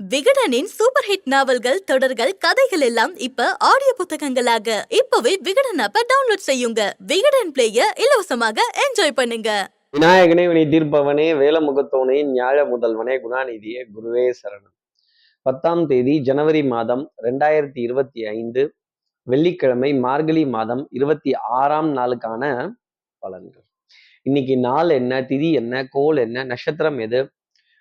விகடனின் super hit நாவல்கள் தொடர்கள் கதைகள் எல்லாம் இப்ப ஆடியோ புத்தகங்களாக. இப்பவே விகடன் ஆப்ப டவுன்லோட் செய்யுங்க. விகடன் பிளேய இலவசமாக என்ஜாய் பண்ணுங்க. விநாயகனே வினை தீர்ப்பவனே வேலமுகத்தோனே ஞாழ முதல்வனே குணாநிதியே குருவே சரணம். பத்தாம் தேதி ஜனவரி மாதம் ரெண்டாயிரத்தி இருபத்தி ஐந்து வெள்ளிக்கிழமை மார்கழி மாதம் இருபத்தி ஆறாம் நாளுக்கான பலன்கள். இன்னைக்கு நாள் என்ன திதி என்ன கோல் என்ன நட்சத்திரம் எது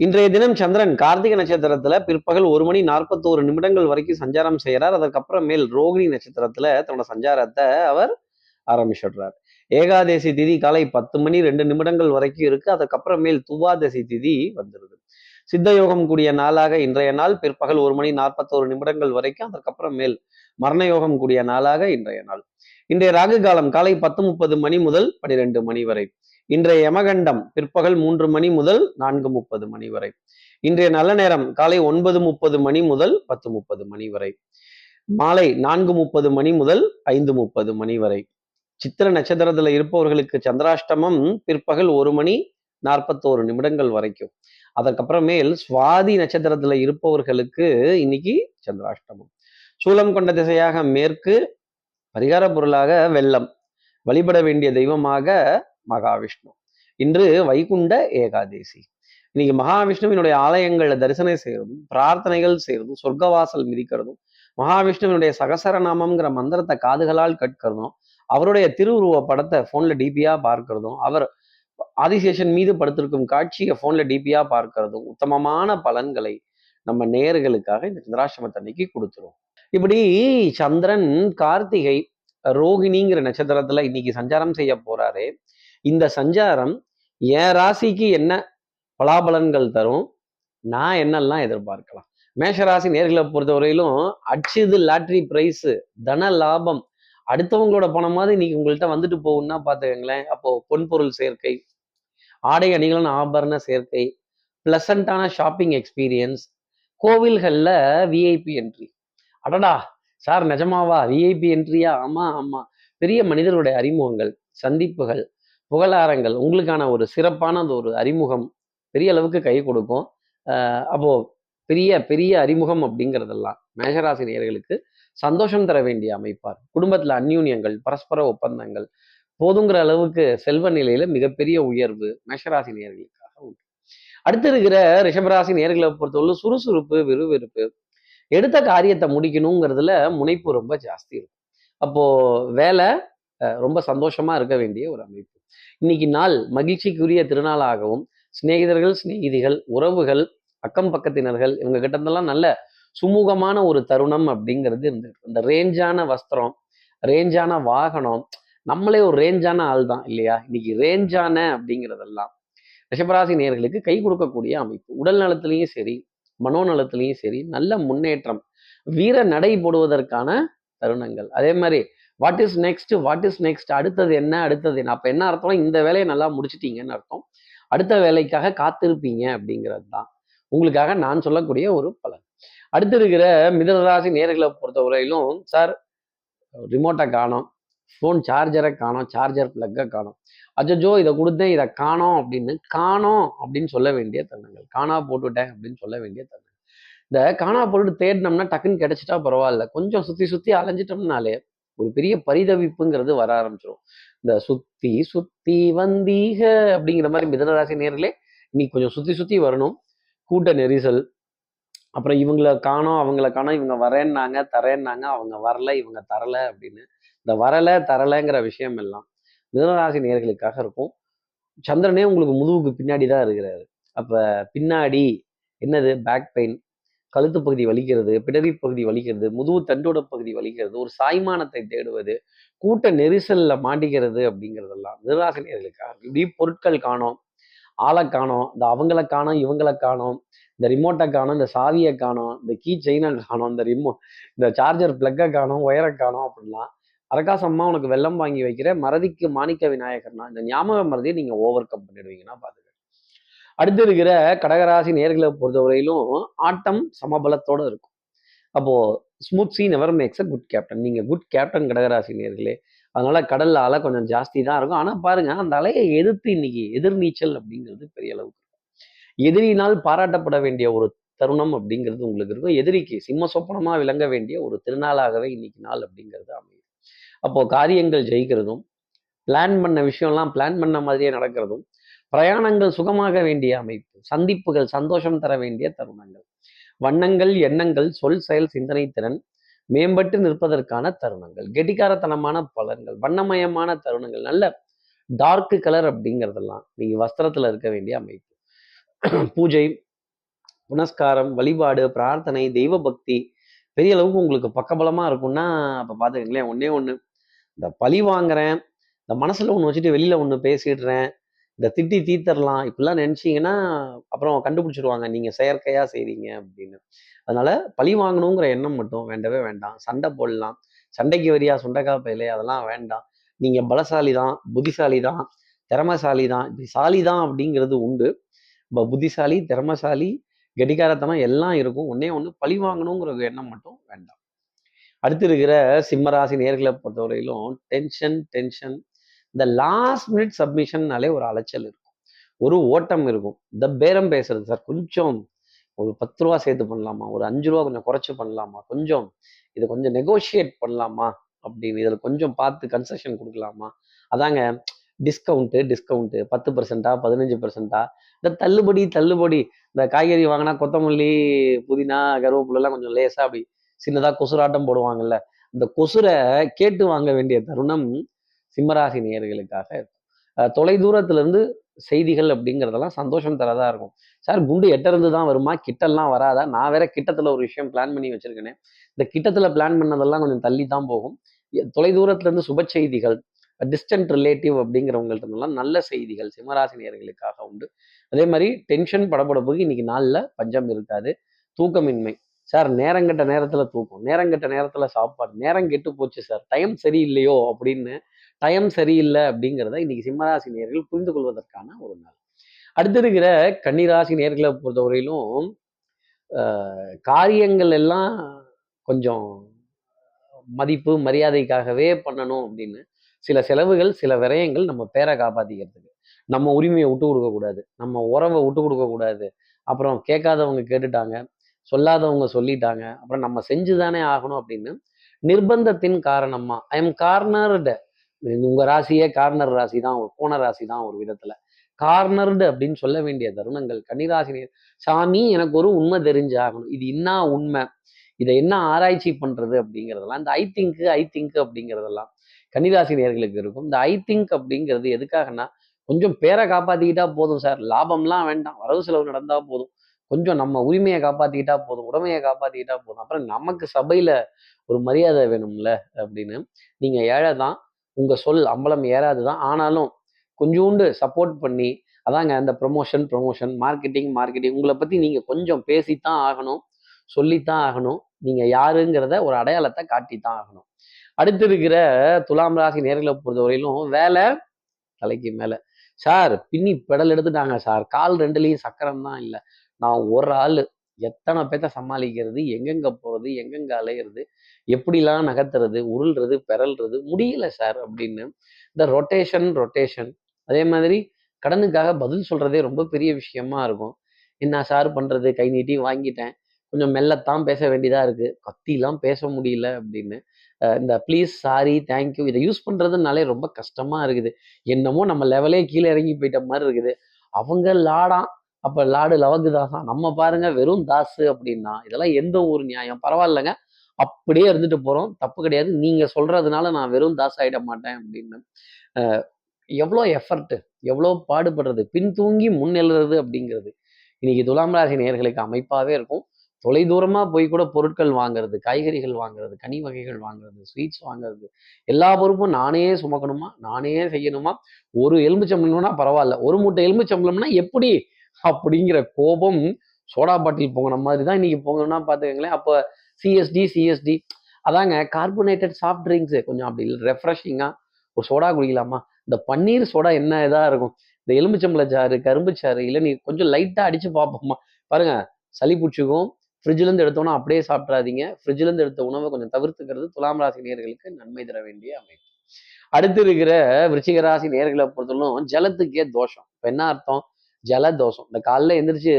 இன்றைய தினம் சந்திரன் கார்த்திகை நட்சத்திரத்துல பிற்பகல் ஒரு மணி நாற்பத்தோரு நிமிடங்கள் வரைக்கும் சஞ்சாரம் செய்யறார் அதற்கப்புறமேல் ரோகிணி நட்சத்திரத்துல தன்னோட சஞ்சாரத்தை அவர் ஆரம்பிச்சிடுறார். ஏகாதேசி திதி காலை பத்து மணி ரெண்டு நிமிடங்கள் வரைக்கும் இருக்கு. அதுக்கப்புறமேல் துவாதசி திதி வந்துருது. சித்த யோகம் கூடிய நாளாக இன்றைய நாள் பிற்பகல் ஒரு மணி நாற்பத்தோரு நிமிடங்கள் வரைக்கும் அதற்கப்புறமேல் மரண யோகம் கூடிய நாளாக இன்றைய நாள். இன்றைய ராகு காலம் காலை பத்து முப்பது மணி முதல் பனிரெண்டு மணி வரை. இன்றைய யமகண்டம் பிற்பகல் மூன்று மணி முதல் நான்கு முப்பது மணி வரை. இன்றைய நல்ல நேரம் காலை ஒன்பது முப்பது மணி முதல் பத்து முப்பது மணி வரை. மாலை நான்கு முப்பது மணி முதல் ஐந்து முப்பது மணி வரை. சித்திர நட்சத்திரத்துல இருப்பவர்களுக்கு சந்திராஷ்டமம் பிற்பகல் ஒரு மணி நாற்பத்தோரு நிமிடங்கள் வரைக்கும். அதற்கப்புறமேல் சுவாதி நட்சத்திரத்துல இருப்பவர்களுக்கு இன்னைக்கு சந்திராஷ்டமம். சூலம் கொண்ட திசையாக மேற்கு பரிகார பொருளாக வெள்ளம். வழிபட வேண்டிய தெய்வமாக மகாவிஷ்ணு. இன்று வைகுண்ட ஏகாதேசி. இன்னைக்கு மகாவிஷ்ணுவினுடைய ஆலயங்கள்ல தரிசனம் செய்யறதும் பிரார்த்தனைகள் செய்யறதும் சொர்க்கவாசல் மிதிக்கிறதும் மகாவிஷ்ணுவினுடைய சகசரநாமம்ங்கிற மந்திரத்தை காதுகளால் கற்கிறதும் அவருடைய திருவுருவ படத்தை போன்ல டிபியா பார்க்கிறதும் அவர் ஆதிசேஷன் மீது படுத்திருக்கும் காட்சியை போன்ல டிபியா பார்க்கிறதும் உத்தமமான பலன்களை நம்ம நேர்களுக்காக இந்த சந்திராசிரமத்தன்னைக்கு கொடுத்துரும். இப்படி சந்திரன் கார்த்திகை ரோகிணிங்கிற நட்சத்திரத்துல இன்னைக்கு சஞ்சாரம் செய்ய போறாரு. இந்த சஞ்சாரம் என் ராசிக்கு என்ன பலாபலன்கள் தரும்? நான் என்னெல்லாம் எதிர்பார்க்கலாம்? மேஷராசி நேர்களை பொறுத்தவரையிலும் அடிச்சது லாட்ரி பிரைஸு தன லாபம். அடுத்தவங்களோட பணமாவது இன்னைக்கு உங்கள்கிட்ட வந்துட்டு போகும்னா பார்த்துக்கங்களேன். அப்போ பொன்பொருள் சேர்க்கை ஆடை அணிகளின் ஆபரண சேர்க்கை பிளசண்டான ஷாப்பிங் எக்ஸ்பீரியன்ஸ் கோவில்களில் விஐபி என்ட்ரி அடடா சார் நிஜமாவா? விஐபி என்ட்ரியா ஆமாம் ஆமாம் பெரிய மனிதருடைய அறிமுகங்கள் சந்திப்புகள் புகழாரங்கள் உங்களுக்கான ஒரு சிறப்பான அந்த ஒரு அறிமுகம் பெரிய அளவுக்கு கை கொடுக்கும். அப்போ பெரிய பெரிய அறிமுகம் அப்படிங்கிறதெல்லாம் மேஷராசி நேயர்களுக்கு சந்தோஷம் தர வேண்டிய அமைப்பார். குடும்பத்தில் அந்யூன்யங்கள் பரஸ்பர ஒப்பந்தங்கள் போதுங்கிற அளவுக்கு செல்வ நிலையில மிகப்பெரிய உயர்வு மேஷராசி நேர்களுக்காக உண்டு. அடுத்து இருக்கிற ரிஷபராசி நேர்களை பொறுத்தவரை சுறுசுறுப்பு விறுவிறுப்பு எடுத்த காரியத்தை முடிக்கணுங்கிறதுல முனைப்பு ரொம்ப ஜாஸ்தி இருக்கும். அப்போ வேலை ரொம்ப சந்தோஷமா இருக்க வேண்டிய ஒரு அமைப்பு. இன்னைக்கு நாள் மகிழ்ச்சிக்குரிய திருநாளாகவும் சிநேகிதர்கள் சிநேகிதிகள் உறவுகள் அக்கம் பக்கத்தினர்கள் இவங்க கிட்ட நல்ல சுமூகமான ஒரு தருணம் அப்படிங்கிறது இருந்துட்டு இந்த ரேஞ்சான வஸ்திரம் ரேஞ்சான வாகனம் நம்மளே ஒரு ரேஞ்சான ஆள் தான் இல்லையா? இன்னைக்கு ரேஞ்சான அப்படிங்கிறதெல்லாம் ரிஷபராசி நேர்களுக்கு கை கொடுக்கக்கூடிய அமைப்பு. உடல் நலத்திலையும் சரி மனோநலத்திலையும் சரி நல்ல முன்னேற்றம் வீர நடை போடுவதற்கான தருணங்கள். அதே மாதிரி what is next what is next அடுத்தது என்ன? அடுத்தது என்ன? அப்போ என்ன அர்த்தம் இந்த வேலையை நல்லா முடிச்சிட்டீங்கன்னு அர்த்தம். அடுத்த வேலைக்காக காத்திருப்பீங்க அப்படிங்கிறது தான். உங்களுக்காக நான் சொல்லக்கூடிய ஒரு பலன். அடுத்து இருக்கிற மிதனராசி நேர்களை பொறுத்தவரையிலும் சார் ரிமோட்டை காணும். ஃபோன் சார்ஜரை காணும். சார்ஜர் பிளக்கை காணும். அஜஜோ இதை கொடுத்தேன் இதை காணோம் அப்படின்னு காணோம் அப்படின்னு சொல்ல வேண்டிய தருணங்கள். காணா போட்டுவிட்டேன் அப்படின்னு சொல்ல வேண்டிய தருணங்கள். இந்த காணா போட்டுட்டு தேடினோம்னா டக்குன்னு கிடைச்சிட்டா பரவாயில்ல. கொஞ்சம் சுற்றி சுற்றி அலைஞ்சிட்டோம்னாலே ஒரு பெரிய பரிதவிப்புங்கிறது வர ஆரம்பிச்சிடும் இந்த சுத்தி சுத்தி வந்தீக அப்படிங்கிற மாதிரி மிதனராசி நேரிலே இன்னைக்கு கொஞ்சம் சுத்தி சுத்தி வரணும். கூட்ட நெரிசல். அப்புறம் இவங்கள காணோம் அவங்கள காணோம் இவங்க வரேன்னாங்க தரேன்னாங்க அவங்க வரல இவங்க தரல அப்படின்னு. இந்த வரல தரலைங்கிற விஷயம் எல்லாம் மிதனராசி நேர்களுக்காக இருக்கும். சந்திரனே உங்களுக்கு முதுகுக்கு பின்னாடி தான் இருக்கிறாரு. அப்ப பின்னாடி என்னது? பேக் பெயின் கழுத்து பகுதி வலிக்கிறது பிடரி பகுதி வலிக்கிறது முதுகு தண்டோட பகுதி வலிக்கிறது ஒரு சாய்மானத்தை தேடுவது கூட்ட நெரிசல்ல மாட்டிக்கிறது அப்படிங்கிறதெல்லாம் நிராசனியர்களுக்காக இப்படி பொருட்கள் காணோம் ஆளை காணோம் இந்த அவங்கள காணோம் இவங்கள காணோம் இந்த ரிமோட்டை காணோம் இந்த சாவியை காணோம் இந்த கீ செயினை காணோம் இந்த ரிமோ இந்த சார்ஜர் பிளக்கை காணோம் ஒயரை காணோம் அப்படின்லாம் அரகாசம்மா உனக்கு வெள்ளம் வாங்கி வைக்கிற மறதிக்கு மாணிக்க விநாயகர்னா இந்த ஞாபக மறதியை நீங்க ஓவர் கம் பண்ணிடுவீங்கன்னா பாத்துக்க அடுத்து இருக்கிற கடகராசி நேர்களை பொறுத்தவரையிலும் ஆட்டம் சமபலத்தோட இருக்கும். அப்போது smooth sea never makes a good captain நீங்கள் குட் கேப்டன் கடகராசி நேர்களே அதனால கடல்ல அலை கொஞ்சம் ஜாஸ்தி தான் இருக்கும். ஆனால் பாருங்க அந்த அலையை எதிர்த்து இன்னைக்கு எதிர்நீச்சல் அப்படிங்கிறது பெரிய அளவுக்கு இருக்கும். எதிரினால் பாராட்டப்பட வேண்டிய ஒரு தருணம் அப்படிங்கிறது உங்களுக்கு இருக்கும். எதிரிக்கு சிம்ம சொப்பனமாக விளங்க வேண்டிய ஒரு திருநாளாகவே இன்னைக்கு நாள் அப்படிங்கிறது அமையும். அப்போ காரியங்கள் ஜெயிக்கிறதும் பிளான் பண்ண விஷயம்லாம் பிளான் பண்ண மாதிரியே நடக்கிறதும் பிரயாணங்கள் சுகமாக வேண்டிய அமைப்பு சந்திப்புகள் சந்தோஷம் தர வேண்டிய தருணங்கள். வண்ணங்கள் எண்ணங்கள் சொல் செயல் சிந்தனை திறன் மேம்பட்டு நிற்பதற்கான தருணங்கள். கெட்டிக்காரத்தனமான பலன்கள் வண்ணமயமான தருணங்கள் நல்ல டார்க் கலர் அப்படிங்கிறதெல்லாம் நீங்கள் வஸ்திரத்தில் இருக்க வேண்டிய அமைப்பு. பூஜை புனஸ்காரம் வழிபாடு பிரார்த்தனை தெய்வ பக்தி பெரிய அளவுக்கு உங்களுக்கு பக்கபலமாக இருக்கும்னா அப்போ பார்த்துக்கங்களேன் ஒன்றே ஒன்று இந்த பழி வாங்குறேன் இந்த மனசில் ஒன்று வச்சுட்டு வெளியில் ஒன்று பேசிடுறேன் இந்த திட்டி தீத்தரலாம் இப்படிலாம் நினைச்சீங்கன்னா அப்புறம் கண்டுபிடிச்சிருவாங்க. நீங்க செயற்கையாக செய்கிறீங்க அப்படின்னு. அதனால பழி வாங்கணுங்கிற எண்ணம் மட்டும் வேண்டவே வேண்டாம். சண்டை போடலாம். சண்டைக்கு வரியா சுண்டைக்காய் பயிலே அதெல்லாம் வேண்டாம். நீங்க பலசாலி தான் புத்திசாலி தான் திறமசாலி தான் இப்படி சாலி தான் அப்படிங்கிறது உண்டு. இப்போ புத்திசாலி திறமசாலி கெட்டிக்காரத்தனம் எல்லாம் இருக்கும். ஒன்னே ஒண்ணு பழி வாங்கணுங்கிற எண்ணம் மட்டும் வேண்டாம். அடுத்து இருக்கிற சிம்மராசி நேர்களை பொறுத்தவரையிலும் டென்ஷன் டென்ஷன் இந்த லாஸ்ட் மினிட் சப்மிஷன்னாலே ஒரு அலைச்சல் இருக்கும். ஒரு ஓட்டம் இருக்கும். இந்த பேரம் பேசுறது சார் கொஞ்சம் ஒரு பத்து ரூபா சேர்த்து பண்ணலாமா? ஒரு அஞ்சு ரூபா கொஞ்சம் குறைச்சி பண்ணலாமா? கொஞ்சம் இது கொஞ்சம் நெகோஷியேட் பண்ணலாமா? அப்படின்னு இதில் கொஞ்சம் பார்த்து கன்செஷன் கொடுக்கலாமா? அதாங்க டிஸ்கவுண்ட்டு டிஸ்கவுண்ட்டு பத்து பர்சன்டா பதினஞ்சு பர்சன்டா இந்த தள்ளுபடி தள்ளுபடி இந்த காய்கறி வாங்கினா கொத்தமல்லி புதினா கருவேப்பிலாம் கொஞ்சம் லேசாக அப்படி சின்னதாக கொசுராட்டம் போடுவாங்கல்ல இந்த கொசுரை கேட்டு வாங்க வேண்டிய தருணம் சிம்மராசி நேயர்களுக்காக இருக்கும் தொலை செய்திகள் அப்படிங்கிறதெல்லாம் சந்தோஷம் தரதா இருக்கும். சார் குண்டு எட்ட இருந்து தான் வருமா? கிட்டெல்லாம் வராதா? நான் வேற கிட்டத்துல ஒரு விஷயம் பிளான் பண்ணி வச்சிருக்கேனே. இந்த கிட்டத்துல பிளான் பண்ணதெல்லாம் கொஞ்சம் தள்ளி தான் போகும். எ- தொலை சுப செய்திகள் டிஸ்டன்ட் ரிலேட்டிவ் அப்படிங்கிறவங்கள்ட்டெல்லாம் நல்ல செய்திகள் சிம்மராசினியர்களுக்காக உண்டு. அதே மாதிரி டென்ஷன் படப்படப்புக்கு இன்னைக்கு நாளில் பஞ்சம் இருக்காது. தூக்கமின்மை. சார் நேரங்கெட்ட நேரத்தில் தூக்கம் நேரங்கட்ட நேரத்தில் சாப்பாடு நேரம் கெட்டு போச்சு சார் டைம் சரியில்லையோ அப்படின்னு டைம் சரியில்லை அப்படிங்கிறத இன்னைக்கு சிம்மராசி நேர்கள் புரிந்து கொள்வதற்கான ஒரு நாள். அடுத்து இருக்கிற கன்னிராசி நேர்களை பொறுத்தவரையிலும் காரியங்கள் எல்லாம் கொஞ்சம் மதிப்பு மரியாதைக்காகவே பண்ணணும் அப்படின்னு சில செலவுகள் சில விரயங்கள் நம்ம பேரை காப்பாற்றிக்கிறதுக்கு நம்ம உரிமையை விட்டு கொடுக்கக்கூடாது நம்ம உறவை விட்டு கொடுக்கக்கூடாது அப்புறம் கேட்காதவங்க கேட்டுட்டாங்க சொல்லாதவங்க சொல்லிட்டாங்க அப்புறம் நம்ம செஞ்சுதானே ஆகணும் அப்படின்னு நிர்பந்தத்தின் காரணமாக ஐ எம் கார்னர்டு உங்க ராசியே கார்னர் ராசி தான் ஒரு கோண ராசி தான் ஒரு விதத்துல. கார்னர்டு அப்படின்னு சொல்ல வேண்டிய தருணங்கள் கன்னிராசி சாமி எனக்கு ஒரு உண்மை தெரிஞ்சாகணும். இது என்ன உண்மை? இதை என்ன ஆராய்ச்சி பண்றது அப்படிங்கிறதெல்லாம் இந்த ஐ திங்க் ஐ திங்க் அப்படிங்கிறதெல்லாம் கன்னிராசி நேர்களுக்கு இருக்கும். இந்த ஐ திங்க் அப்படிங்கிறது எதுக்காகன்னா கொஞ்சம் பேரை காப்பாத்திக்கிட்டா போதும் சார். லாபம்லாம் வேண்டாம். வரவு செலவு நடந்தா போதும். கொஞ்சம் நம்ம உரிமையை காப்பாத்திக்கிட்டா போதும். உடமையை காப்பாத்திக்கிட்டா போதும். அப்புறம் நமக்கு சபையில ஒரு மரியாதை வேணும்ல அப்படின்னு. நீங்க ஏழை தான் உங்கள் சொல் அம்பலம் ஏறாது தான் ஆனாலும் கொஞ்சோண்டு சப்போர்ட் பண்ணி அதாங்க அந்த ப்ரொமோஷன் ப்ரொமோஷன் மார்க்கெட்டிங் மார்க்கெட்டிங் உங்களை பற்றி நீங்கள் கொஞ்சம் பேசித்தான் ஆகணும் சொல்லித்தான் ஆகணும். நீங்கள் யாருங்கிறத ஒரு அடையாளத்தை காட்டித்தான் ஆகணும். அடுத்து இருக்கிற துலாம் ராசி நேர்களை பொறுத்தவரையிலும் வேலை தலைக்கு மேலே. சார் பின்னி பெடல் எடுத்துட்டாங்க சார். கால் ரெண்டுலேயும் சக்கரம் தான் இல்லை. நான் ஒரு ஆள். எத்தனை பேத்த சமாளிக்கிறது? எங்கெங்க போகிறது எங்கெங்க அலையிறது? எப்படிலாம் நகர்த்துறது உருள்றது பெறல்றது முடியல சார் அப்படின்னு இந்த ரொட்டேஷன் ரொட்டேஷன் அதே மாதிரி கடனுக்காக பதில் சொல்கிறதே ரொம்ப பெரிய விஷயமா இருக்கும். என்ன சார் பண்ணுறது கை நீட்டி வாங்கிட்டேன். கொஞ்சம் மெல்லத்தான் பேச வேண்டியதாக இருக்குது கத்திலாம் பேச முடியல அப்படின்னு. இந்த ப்ளீஸ் சாரி தேங்க்யூ இதை யூஸ் பண்ணுறதுனாலே ரொம்ப கஷ்டமாக இருக்குது. என்னமோ நம்ம லெவலே கீழே இறங்கி போயிட்ட மாதிரி இருக்குது. அவங்க லாடாம் அப்போ லாடு லவங்கு தாசா நம்ம பாருங்க வெறும் தாசு அப்படின்னா இதெல்லாம் எந்த ஒரு நியாயம்? பரவாயில்லைங்க. அப்படியே இருந்துட்டு போறோம். தப்பு கிடையாது. நீங்க சொல்றதுனால நான் வெறும் தாஸ் ஆயிட மாட்டேன் அப்படின்னு. எவ்வளோ எஃபர்ட் எவ்வளோ பாடுபடுறது பின்தூங்கி முன்னெழுறது அப்படிங்கிறது. இன்னைக்கு துலாம் ராசி நேயர்களுக்கு அமைப்பாகவே இருக்கும். தொலைதூரமாக போய் கூட பொருட்கள் வாங்குறது காய்கறிகள் வாங்குறது கனி வகைகள் வாங்குறது ஸ்வீட்ஸ் வாங்குறது எல்லா பொறுப்பும் நானே சுமக்கணுமா? நானே செய்யணுமா? ஒரு எலும்புச்சம்பளம்னா பரவாயில்ல. ஒரு மூட்டை எலும்புச்சம்பளம்னா எப்படி? அப்படிங்கிற கோபம் சோடா பாட்டில் போங்கின மாதிரி தான் இன்னைக்கு போங்கன்னா பார்த்துக்கங்களேன் அப்போ சிஎஸ்டி சிஎஸ்டி அதாங்க கார்பனேட்டட் சாஃப்ட் ட்ரிங்க்ஸு கொஞ்சம் அப்படி ரெஃப்ரெஷிங்காக ஒரு சோடா குடிக்கலாமா? இந்த பன்னீர் சோடா என்ன இதாக இருக்கும்? இந்த எலும்புச்சம்பள சாறு கரும்பு சாறு இல்லை நீ கொஞ்சம் லைட்டாக அடித்து பார்ப்போம்மா பாருங்க சளி பிடிச்சிக்கும். ஃப்ரிட்ஜிலேருந்து எடுத்தோன்னா அப்படியே சாப்பிட்றாதீங்க ஃப்ரிட்ஜ்லேருந்து எடுத்த உணவை கொஞ்சம் தவிர்த்துக்கிறது துலாம் ராசி நேயர்களுக்கு நன்மை தர வேண்டிய அமைப்பு. அடுத்து இருக்கிற விருச்சிக ராசி நேர்களை பொறுத்தவரைக்கும் ஜலத்துக்கே தோஷம். இப்போ என்ன அர்த்தம்? ஜல தோஷம் இந்த காலைல எந்திரிச்சு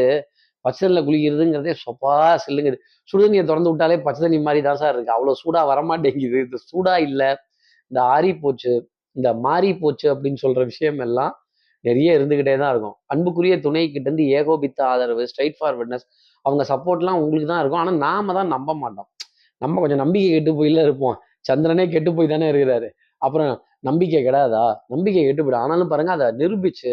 பச்சை தண்ணியில் குளிக்கிறதுங்கிறதே சொப்பா சில்லுங்குது சுடுதண்ணியை திறந்து விட்டாலே பச்சை தண்ணி மாதிரி தான் சார் இருக்கு. அவ்வளோ சூடா வரமாட்டேங்குது. இந்த சூடா இல்லை. இந்த ஆறி போச்சு. இந்த மாறி போச்சு அப்படின்னு சொல்ற விஷயம் எல்லாம் நிறைய இருந்துக்கிட்டே தான் இருக்கும். அன்புக்குரிய துணை கிட்ட இருந்து ஏகோபித்த ஆதரவு ஸ்ட்ரைட் ஃபார்வர்ட்னஸ் அவங்க சப்போர்ட்லாம் உங்களுக்கு தான் இருக்கும். ஆனால் நாம தான் நம்ப மாட்டோம். நம்ம கொஞ்சம் நம்பிக்கை கெட்டு போயில இருப்போம். சந்திரனே கெட்டு போய் தானே இருக்கிறாரு. அப்புறம் நம்பிக்கை கிடையாதா நம்பிக்கை கெட்டு போயிடும். ஆனாலும் பாருங்க அதை நிரூபிச்சு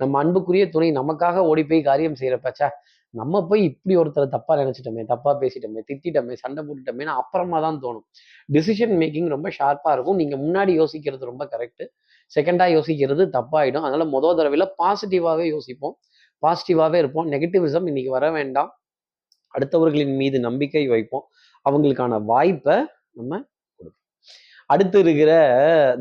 நம்ம அன்புக்குரிய துணை நமக்காக ஓடி போய் காரியம் செய்யறப்பச்சா நம்ம போய் இப்படி ஒருத்தரை தப்பா நினைச்சிட்டோமே தப்பா பேசிட்டோமே திட்டிட்டோமே சண்டை போட்டுட்டோமேனு அப்புறமா தான் தோணும். டிசிஷன் மேக்கிங் ரொம்ப ஷார்ப்பா இருக்கும். நீங்க முன்னாடி யோசிக்கிறது ரொம்ப கரெக்டு செகண்டா யோசிக்கிறது தப்பாயிடும். அதனால முதல் தடவையில பாசிட்டிவாவே யோசிப்போம். பாசிட்டிவாவே இருப்போம். நெகட்டிவிசம் இன்னைக்கு வர வேண்டாம். அடுத்தவர்களின் மீது நம்பிக்கை வைப்போம். அவங்களுக்கான வாய்ப்பை நம்ம கொடுப்போம். அடுத்து இருக்கிற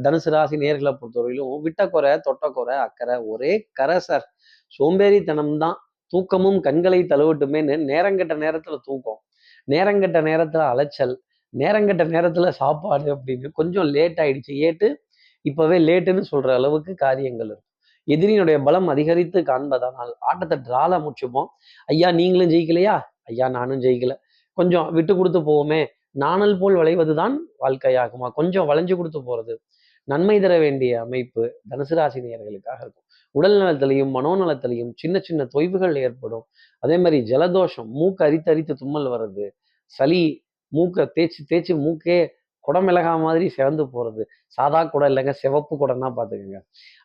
தனுசு ராசி நேர்களை பொறுத்தவரையிலும் விட்டக்குறை தொட்டக்குறை அக்கறை ஒரே கரை சார். சோம்பேறித்தனம் தான் தூக்கமும் கண்களை தழுவட்டுமேன்னு நேரங்கட்ட நேரத்துல தூக்கம். நேரங்கட்ட நேரத்துல அலைச்சல் நேரங்கெட்ட நேரத்துல சாப்பாடு அப்படின்னு கொஞ்சம் லேட் ஆயிடுச்சு. ஏட்டு இப்பவே லேட்டுன்னு சொல்ற அளவுக்கு காரியங்கள் இருக்கும். எதிரியினுடைய பலம் அதிகரித்து காண்பதனால் ஆட்டத்தை டிரால முடிச்சுப்போம். ஐயா நீங்களும் ஜெயிக்கலையா? ஐயா நானும் ஜெயிக்கல. கொஞ்சம் விட்டு கொடுத்து போவோமே. நாணல் போல் வளைவதுதான் வாழ்க்கையாகுமா? கொஞ்சம் வளைஞ்சு கொடுத்து போறது. நன்மை தர வேண்டிய அமைப்பு தனுசு ராசி இருக்கும். உடல் நலத்திலையும் மனோநலத்திலையும் சின்ன சின்ன தொய்வுகள் ஏற்படும். அதே மாதிரி ஜலதோஷம் மூக்கு அரித்து அரித்து தும்மல் வர்றது சளி மூக்கை தேய்ச்சி தேய்ச்சி மூக்கே குடமிளகா மாதிரி சிவந்து போறது. சாதா குடம் இல்லைங்க சிவப்பு குடம்னா பார்த்துக்கோங்க.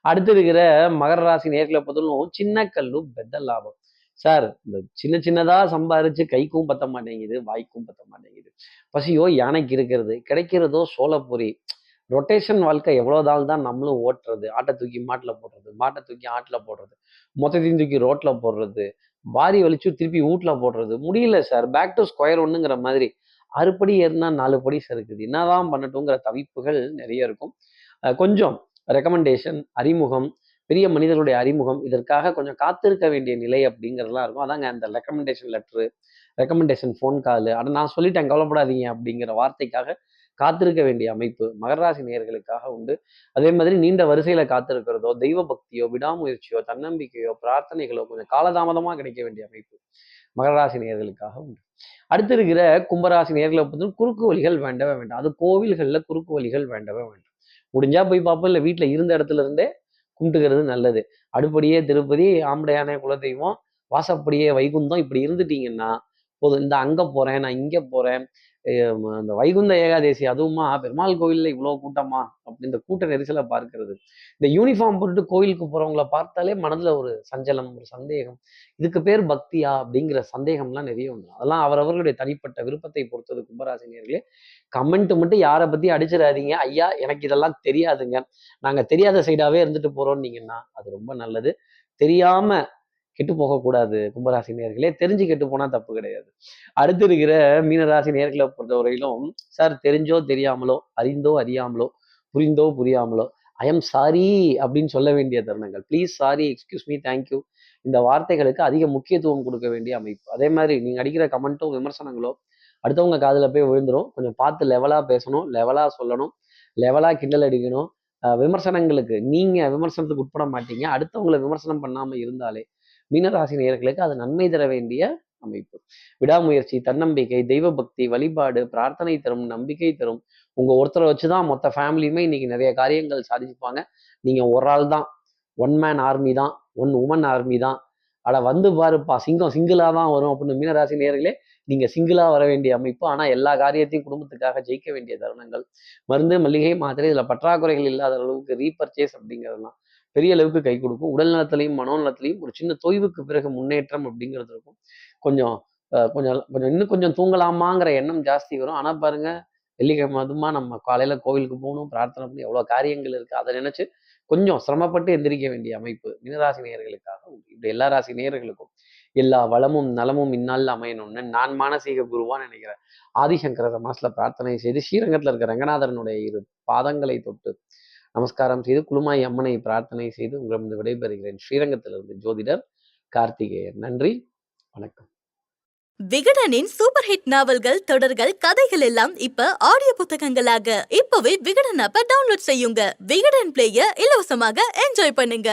அடுத்து இருக்கிற மகர ராசி நேர்களை பார்த்தாலும் சின்ன கல்லு பெத்த லாபம். சார் இந்த சின்ன சின்னதா சம்பாரிச்சு கைக்கும் பத்த மாட்டேங்குது வாய்க்கும் பத்த மாட்டேங்குது. பசியோ யானைக்கு இருக்கிறது கிடைக்கிறதோ சோளப்பொரி ரொட்டேஷன் வாழ்க்கை எவ்வளோ நாள் தான் நம்மளும் ஓட்டுறது? ஆட்டை தூக்கி மாட்டில் போடுறது மாட்டை தூக்கி ஆட்டில் போடுறது மொத்தத்தையும் தூக்கி ரோட்டில் போடுறது பாரி வலிச்சு திருப்பி வீட்டில் போடுறது. முடியல சார். பேக் டு ஸ்கொயர் ஒன்றுங்கிற மாதிரி அறுபடி ஏறினா நாலு படி சறுக்குது என்னதான் பண்ணட்டுங்கிற தவிப்புகள் நிறைய இருக்கும். கொஞ்சம் ரெக்கமெண்டேஷன் அறிமுகம் பெரிய மனிதர்களுடைய அறிமுகம் இதற்காக கொஞ்சம் காத்திருக்க வேண்டிய நிலை அப்படிங்கிறதுலாம் இருக்கும். அதாங்க அந்த recommendation letter recommendation phone call ஆனால் நான் சொல்லிட்டேன் கவலைப்படாதீங்க அப்படிங்கிற வார்த்தைக்காக காத்திருக்க வேண்டிய அமைப்பு மகராசி நேர்களுக்காக உண்டு. அதே மாதிரி நீண்ட வரிசையில காத்திருக்கிறதோ தெய்வ பக்தியோ விடாமுயற்சியோ தன்னம்பிக்கையோ பிரார்த்தனைகளோ கொஞ்சம் காலதாமதமா கிடைக்க வேண்டிய அமைப்பு மகராசி நேர்களுக்காக உண்டு. அடுத்து இருக்கிற கும்பராசி நேர்களை பொறுத்த குறுக்கு வழிகள் வேண்டவே வேண்டாம். அது கோவில்கள்ல குறுக்கு வழிகள் வேண்டவே வேண்டாம். முடிஞ்சா போய் பார்ப்போம். இல்லை வீட்டில் இருந்த இடத்துல இருந்தே கும்பிட்டுக்கிறது நல்லது. அடுப்படியே திருப்பதி ஆம்படையானே குலதெய்வம் வாசப்படியே வைகுந்தம் இப்படி இருந்துட்டீங்கன்னா போதும். இந்த அங்கே போகிறேன் நான் இங்கே போகிறேன் இந்த வைகுந்த ஏகாதேசி அதுவுமா? பெருமாள் கோயிலில் இவ்வளோ கூட்டமா? அப்படி இந்த கூட்ட நெரிசலை பார்க்கறது. இந்த யூனிஃபார்ம் போட்டுட்டு கோயிலுக்கு போகிறவங்கள பார்த்தாலே மனதில் ஒரு சஞ்சலம் ஒரு சந்தேகம். இதுக்கு பேர் பக்தியா? அப்படிங்கிற சந்தேகம்லாம் நிறைய உண்டு அதெல்லாம் அவரவர்களுடைய தனிப்பட்ட விருப்பத்தை பொறுத்தது கும்பராசினியர்களே. கமெண்ட் மட்டும் யாரை பற்றி அடிச்சிடாதீங்க. ஐயா எனக்கு இதெல்லாம் தெரியாதுங்க. நாங்கள் தெரியாத சைடாகவே இருந்துட்டு போகிறோம் நீங்கன்னா அது ரொம்ப நல்லது. தெரியாமல் கெட்டு போகக்கூடாது கும்பராசி நேர்களே தெரிஞ்சு கெட்டு போனா தப்பு கிடையாது. அடுத்து இருக்கிற மீனராசி நேர்களை பொறுத்தவரையிலும் சார் தெரிஞ்சோ தெரியாமலோ அறிந்தோ அறியாமலோ புரிந்தோ புரியாமலோ ஐ எம் சாரி அப்படின்னு சொல்ல வேண்டிய தருணங்கள். Please sorry excuse me thank you இந்த வார்த்தைகளுக்கு அதிக முக்கியத்துவம் கொடுக்க வேண்டிய அமைப்பு. அதே மாதிரி நீங்க அடிக்கிற கமெண்ட்டோ விமர்சனங்களோ அடுத்தவங்க காதில் போய் விழுந்துடும் கொஞ்சம் பார்த்து லெவலாக பேசணும் லெவலாக சொல்லணும் லெவலாக கிண்டல் அடிக்கணும். விமர்சனங்களுக்கு நீங்கள் விமர்சனத்துக்கு உட்பட மாட்டீங்க. அடுத்தவங்களை விமர்சனம் பண்ணாமல் இருந்தாலே மீனராசி நேயர்களுக்கு அது நன்மை தர வேண்டிய அமைப்பு. விடாமுயற்சி தன்னம்பிக்கை தெய்வ பக்தி வழிபாடு பிரார்த்தனை தரும் நம்பிக்கை தரும். உங்க ஒருத்தரை வச்சுதான் மொத்த ஃபேமிலியுமே இன்னைக்கு நிறைய காரியங்கள் சாதிச்சுப்பாங்க. நீங்க ஒரு ஆள் தான். ஒன் மேன் ஆர்மி தான். ஒன் உமன் ஆர்மி தான். அட வந்து பாருப்பா சிங்கம் சிங்கிளா தான் வரும் அப்படின்னு மீனராசி நேர்களே நீங்க சிங்கிளா வர வேண்டிய அமைப்பு. ஆனா எல்லா காரியத்தையும் குடும்பத்துக்காக ஜெயிக்க வேண்டிய தருணங்கள். மருந்து மளிகை மாத்திரை இதுல பற்றாக்குறைகள் இல்லாத அளவுக்கு ரீபர்ச்சேஸ் அப்படிங்கிறதுலாம். பெரிய அளவுக்கு கை கொடுக்கும். உடல் நலத்திலையும் மனோநலத்திலையும் ஒரு சின்ன தொய்வுக்கு பிறகு முன்னேற்றம் அப்படிங்கிறது இருக்கும். கொஞ்சம் அஹ் கொஞ்சம் கொஞ்சம் இன்னும் கொஞ்சம் தூங்கலாமாங்கிற எண்ணம் ஜாஸ்தி வரும். ஆனா பாருங்க வெள்ளிக்கிழமை அதுமா நம்ம காலையில கோவிலுக்கு போகணும் பிரார்த்தனை பண்ணி எவ்வளவு காரியங்கள் இருக்கு அதை நினைச்சு கொஞ்சம் சிரமப்பட்டு எந்திரிக்க வேண்டிய அமைப்பு மீனராசி நேயர்களுக்காக இப்படி எல்லா ராசி நேயர்களுக்கும் எல்லா வளமும் நலமும் இந்நாளில் அமையணும்னு நான் மானசீக குருவான்னு நினைக்கிறேன். ஆதிசங்கர மனசுல பிரார்த்தனை செய்து ஸ்ரீரங்கத்துல இருக்க ரங்கநாதரனுடைய இரு பாதங்களை தொட்டு நமஸ்காரம் செய்து குழுமாய் அம்மனை பிரார்த்தனை செய்து உங்களிடம் விடைபெறுகிறேன். ஸ்ரீரங்கத்திலிருந்து ஜோதிடர் கார்த்திகேயன். நன்றி. வணக்கம். விகடனின் சூப்பர் ஹிட் நாவல்கள் தொடர்கள் கதைகள் எல்லாம் இப்ப ஆடியோ புத்தகங்களாக. இப்பவே விகடன் ஆப்ப டவுன்லோட் செய்யுங்க. விகடன் பிளேய இலவசமாக என்ஜாய் பண்ணுங்க.